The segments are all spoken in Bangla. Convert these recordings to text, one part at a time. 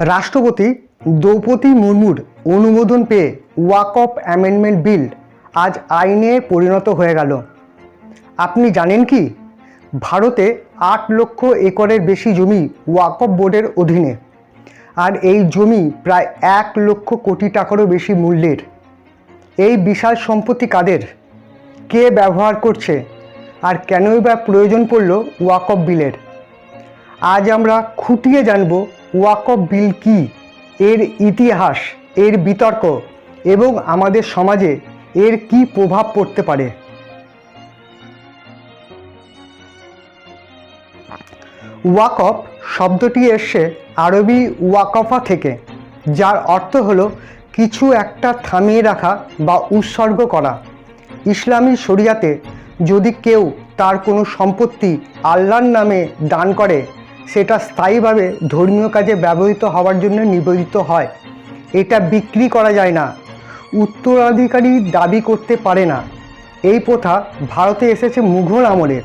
রাষ্ট্রপতি দ্রৌপদী মুর্মুর অনুমোদন পেয়ে ওয়াক অফ অ্যামেন্ডমেন্ট বিল আজ আইনে পরিণত হয়ে গেল। আপনি জানেন কি? ভারতে আট লক্ষ একরের বেশি জমি ওয়াকফ বোর্ডের অধীনে। আর এই জমি প্রায় এক লক্ষ কোটি টাকারও বেশি মূল্যের। এই বিশাল সম্পত্তি কাদের? কে ব্যবহার করছে? আর কেনই বা প্রয়োজন পড়ল ওয়াকফ বিলের? আজ আমরা খুঁটিয়ে জানব ওয়াকফ বিল কি? এর ইতিহাস, এর বিতর্ক এবং আমাদের সমাজে এর কি প্রভাব পড়তে পারে? ওয়াকফ শব্দটি এসছে আরবি ওয়াকফা থেকে, যার অর্থ হলো কিছু একটা থামিয়ে রাখা বা উৎসর্গ করা। ইসলামী শরিয়াতে যদি কেউ তার কোনো সম্পত্তি আল্লাহর নামে দান করে সেটা স্থায়ীভাবে ধর্মীয় কাজে ব্যবহৃত হওয়ার জন্য নিবেদিত হয়। এটা বিক্রি করা যায় না। উত্তরাধিকারী দাবি করতে পারে না। এই প্রথা ভারতে এসেছে মুঘল আমলে।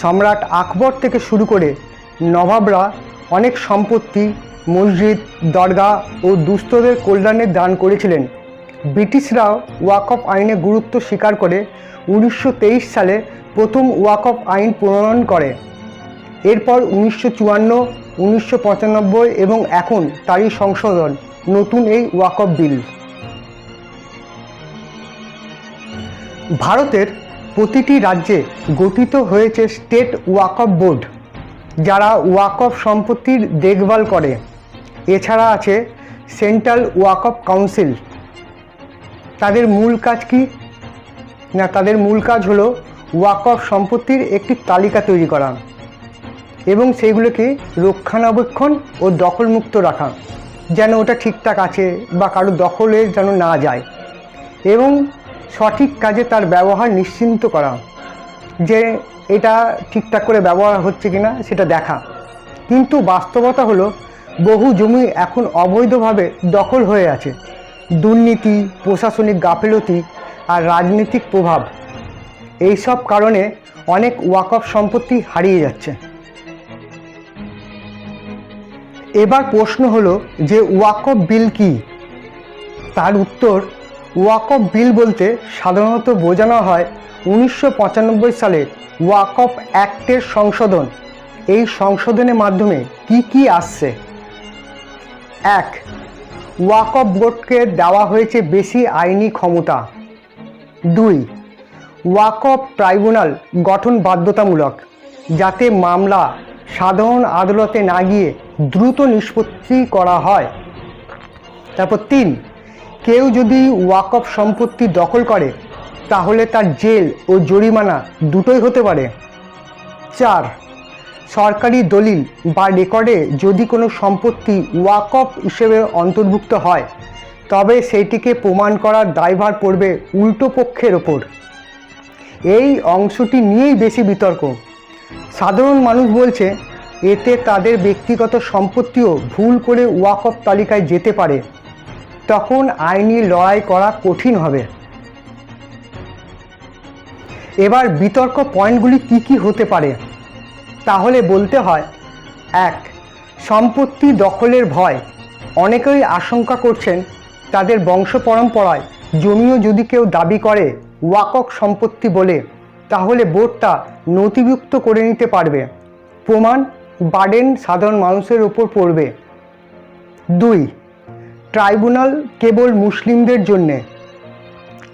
সম্রাট আকবর থেকে শুরু করে নবাবরা অনেক সম্পত্তি, মসজিদ, দরগা ও দুস্থদের কল্যাণে দান করেছিলেন। ব্রিটিশরাও ওয়াকফ আইনে গুরুত্ব স্বীকার করে উনিশশো তেইশ সালে প্রথম ওয়াকফ আইন প্রণয়ন করে। এরপর উনিশশো চুয়ান্ন, উনিশশো পঁচানব্বই এবং এখন তারই সংশোধন, নতুন এই ওয়াকফ বিল ভারতের প্রতিটি রাজ্যে গঠিত হয়েছে স্টেট ওয়াকফ বোর্ড যারা ওয়াকফ সম্পত্তির দেখভাল করে। এছাড়া আছে সেন্ট্রাল ওয়াকফ কাউন্সিল তাদের মূল কাজ কি? না, তাদের মূল কাজ হলো ওয়াকফ সম্পত্তির একটি তালিকা তৈরি করা। এবং সেইগুলোকে রক্ষণাবেক্ষণ ও দখলমুক্ত রাখা, যেন ওটা ঠিকঠাক আছে বা কারও দখলে যেন না যায়, এবং সঠিক কাজে তার ব্যবহার নিশ্চিন্ত করা, যে এটা ঠিকঠাক করে ব্যবহার হচ্ছে কিনা সেটা দেখা। কিন্তু বাস্তবতা হলো, বহু জমি এখন অবৈধভাবে দখল হয়ে আছে। দুর্নীতি, প্রশাসনিক গাফিলতি আর রাজনৈতিক প্রভাব। এইসব কারণে অনেক ওয়াকফ সম্পত্তি হারিয়ে যাচ্ছে। এবার প্রশ্ন হলো যে ওয়াকফ বিল কি? তার উত্তর, ওয়াকফ বিল বলতে সাধারণত বোঝানো হয় উনিশশো পঁচানব্বই সালে ওয়াকফ অ্যাক্টের সংশোধন। এই সংশোধনের মাধ্যমে কি কি আসছে? এক, ওয়াকফ বোর্ডকে দেওয়া হয়েছে বেশি আইনি ক্ষমতা। দুই, ওয়াকফ ট্রাইব্যুনাল গঠন বাধ্যতামূলক যাতে মামলা সাধারণ আদালতে না গিয়ে দ্রুত নিষ্পত্তি করা হয়। তারপর তিন, কেউ যদি ওয়াকফ সম্পত্তি দখল করে, তাহলে তার জেল ও জরিমানা দুটোই হতে পারে। চার, সরকারি দলিল বা রেকর্ডে যদি কোনো সম্পত্তি ওয়াকফ হিসেবে অন্তর্ভুক্ত হয়, তবে সেইটিকে প্রমাণ করার দায়ভার পড়বে উল্টো পক্ষের ওপর। এই অংশটি নিয়েই বেশি বিতর্ক। সাধারণ মানুষ বলছে, এতে তাদের ব্যক্তিগত সম্পত্তিও ভুল করে ওয়াকফ তালিকায় যেতে পারে। তখন আইনি লড়াই করা কঠিন হবে। এবার বিতর্ক পয়েন্টগুলি কি কি হতে পারে? তাহলে বলতে হয়, এক, সম্পত্তি দখলের ভয়। অনেকেই আশঙ্কা করছেন তাদের বংশ পরম্পরায় জমিও যদি কেউ দাবি করে ওয়াকক সম্পত্তি বলে তাহলে বোর্ডটা নথিভুক্ত করে নিতে পারবে। প্রমাণ, বার্ডেন সাধারণ মানুষের ওপর পড়বে। দুই, ট্রাইব্যুনাল কেবল মুসলিমদের জন্যে।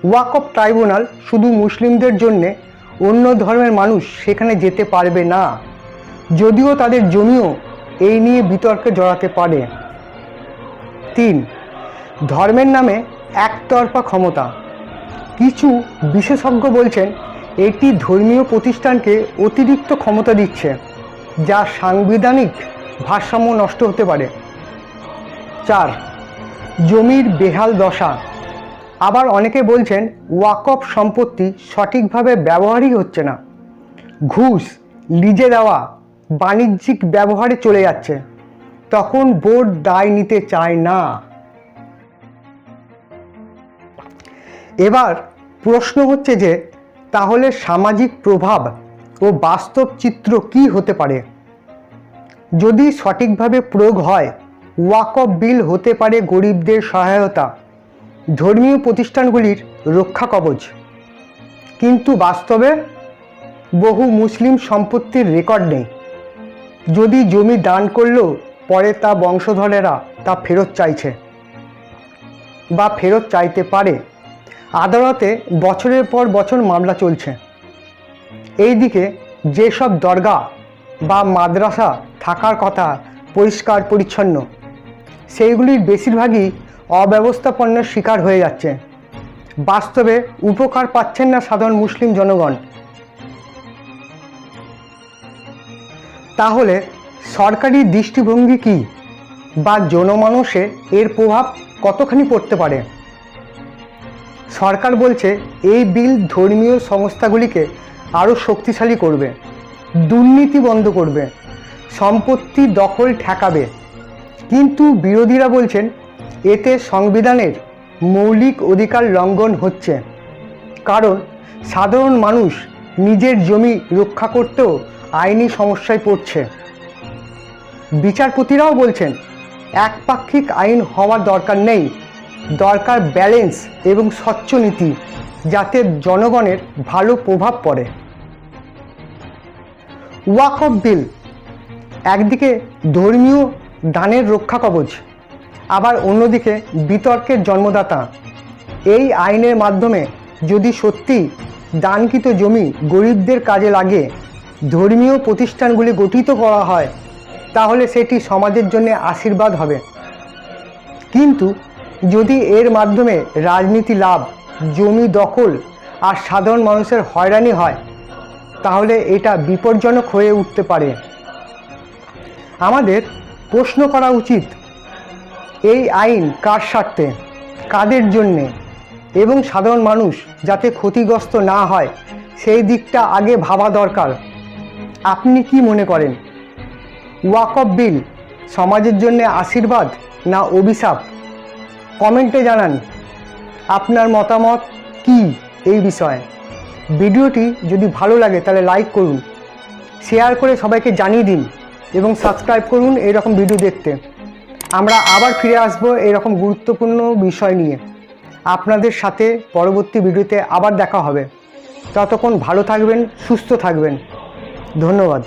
ওয়াকফ ট্রাইব্যুনাল শুধু মুসলিমদের জন্যে, অন্য ধর্মের মানুষ সেখানে যেতে পারবে না। যদিও তাদের জমিও এই নিয়ে বিতর্কে জড়াতে পারে। তিন, ধর্মের নামে একতরফা ক্ষমতা। কিছু বিশেষজ্ঞ বলছেন এটি ধর্মীয় প্রতিষ্ঠানকে অতিরিক্ত ক্ষমতা দিচ্ছে, যা সাংবিধানিক ভারসাম্য নষ্ট হতে পারে। চার, জমির বেহাল দশা। আবার অনেকে বলছেন, ওয়াকফ সম্পত্তি সঠিকভাবে ব্যবহারই হচ্ছে না। ঘুষ, লিজে দেওয়া, বাণিজ্যিক ব্যবহারে চলে যাচ্ছে। তখন বোর্ড দায় নিতে চায় না। এবার প্রশ্ন হচ্ছে যে তাহলে সামাজিক প্রভাব ও বাস্তব চিত্র কি হতে পারে? যদি সঠিকভাবে প্রয়োগ হয় ওয়াকফ বিল হতে পারে গরিবদের সহায়তা। ধর্মীয় প্রতিষ্ঠানগুলির রক্ষা কবচ। কিন্তু বাস্তবে বহু মুসলিম সম্পত্তির রেকর্ড নেই। যদি জমি দান করলেও পরে তা বংশধরেরা তা ফেরত চাইছে বা ফেরত চাইতে পারে আদালতে বছরের পর বছর মামলা চলছে। এইদিকে যেসব দরগা বা মাদ্রাসা থাকার কথা পরিষ্কার পরিচ্ছন্ন, সেইগুলির বেশিরভাগই অব্যবস্থাপন্নের শিকার হয়ে যাচ্ছে। বাস্তবে উপকার পাচ্ছেন না সাধারণ মুসলিম জনগণ। তাহলে সরকারি দৃষ্টিভঙ্গি কি? বা জনমানসে এর প্রভাব কতখানি পড়তে পারে? সরকার বলছে এই বিল ধর্মীয় সংস্থাগুলিকে আরও শক্তিশালী করবে, দুর্নীতি বন্ধ করবে, সম্পত্তি দখল ঠেকাবে। কিন্তু বিরোধীরা বলছেন এতে সংবিধানের মৌলিক অধিকার লঙ্ঘন হচ্ছে, কারণ সাধারণ মানুষ নিজের জমি রক্ষা করতেও আইনি সমস্যায় পড়ছে। বিচারপতিরাও বলছেন একপাক্ষিক আইন হওয়ার দরকার নেই দরকার ব্যালেন্স এবং স্বচ্ছ নীতি, যাতে জনগণের ভালো প্রভাব পড়ে। ওয়াকফ বিল, একদিকে ধর্মীয় দানের রক্ষা কবচ, আবার অন্যদিকে বিতর্কের জন্মদাতা। এই আইনের মাধ্যমে যদি সত্যি দানকৃত জমি গরিবদের কাজে লাগে, ধর্মীয় প্রতিষ্ঠানগুলি গঠিত করা হয়, তাহলে সেটি সমাজের জন্য আশীর্বাদ হবে। কিন্তু যদি এর মাধ্যমে রাজনীতি লাভ, জমি দখল আর সাধারণ মানুষের হয়রানি হয়, তাহলে এটা বিপজ্জনক হয়ে উঠতে পারে। আমাদের প্রশ্ন করা উচিত, এই আইন কার স্বার্থে, কাদের জন্যে? এবং সাধারণ মানুষ যাতে ক্ষতিগ্রস্ত না হয়, সেই দিকটা আগে ভাবা দরকার। আপনি কি মনে করেন? ওয়াকফ বিল সমাজের জন্য আশীর্বাদ না অভিশাপ? কমেন্টে জানান আপনার মতামত কি এই বিষয়ে। ভিডিওটি যদি ভালো লাগে তাহলে লাইক করুন, শেয়ার করে সবাইকে জানিয়ে দিন এবং সাবস্ক্রাইব করুন এরকম ভিডিও দেখতে। আমরা আবার ফিরে আসব এরকম গুরুত্বপূর্ণ বিষয় নিয়ে। আপনাদের সাথে পরবর্তী ভিডিওতে আবার দেখা হবে। ততক্ষণ ভালো থাকবেন, সুস্থ থাকবেন। ধন্যবাদ।